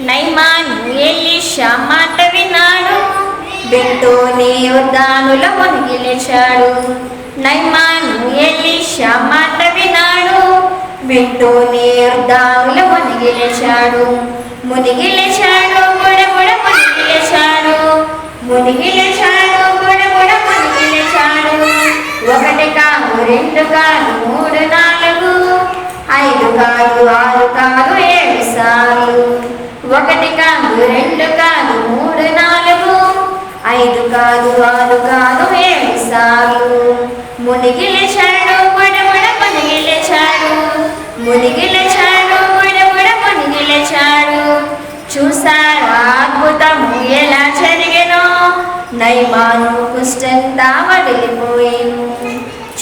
నైమాను Elisha మాట విన్నాడు. వింటూనే యుద్ధానుల మునిగి లేచాడు నైమాను ఎలీషా మాట విన్నాడు. వింటూనే యుద్ధానుల మునిగి లేచాడు మునిగి లేచాడు బుడబుడ మునిగి లేచాడు మునిగి లేచాడు బుడబుడ మునిగి లేచాడు ఒకటి కాదు రెండు కాదు మూడు నాలుగు. ఐదు కాదు ఆరు కాదు ఏడు సార్లు ఒకటి కాదు రెండు కాదు మూడు నాలుగు. ఐదు కాదు ఆరు కాదు ఏడు సార్లు మునిగి లేచాడు బుడబుడ మునిగి లేచాడు మునిగి లేచాడు బుడబుడ మునిగి లేచాడు చూసారా అద్భుతము ఎలా జరిగెనో? నైమాను కుష్టంతా వదిలిపోయేను.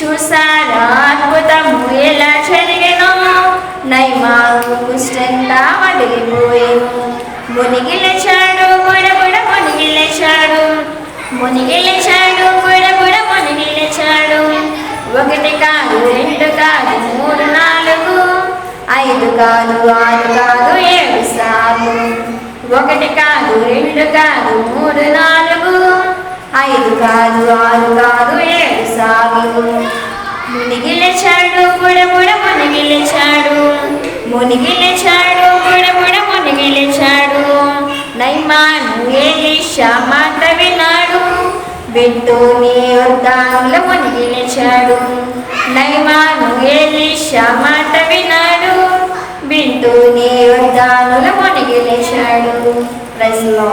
చూసారా అద్భుతము ఎలా జరిగెనో? నైమాను కుష్టంతా వదిలిపోయేను. మునిగి లేచాడు కూడా మునిగి లేచాడు కూడా లేచాడు బుడబుడ ఒకటి కాదు రెండు కాదు మూడు నాలుగు ఐదు కాదు ఆరు కాదు ఏడు సార్లు. ఒకటి కాదు రెండు కాదు మూడు నాలుగు ఐదు కాదు ఆరు కాదు ఏడు సార్లు. మునిగిలేచాడు లేచాడు బుడబుడ మునిగిలేచాడు మునిగిలేచాడు కూడా లేచాడు మునిగిలేచాడు మాట విన్నాడు వింటూనే యుద్ధానుల మునిగి లేచాడు నైమాను ఏలీషా మాట విన్నాడు వింటూనే యుద్ధానుల మునిగి లేచాడు ప్రజలో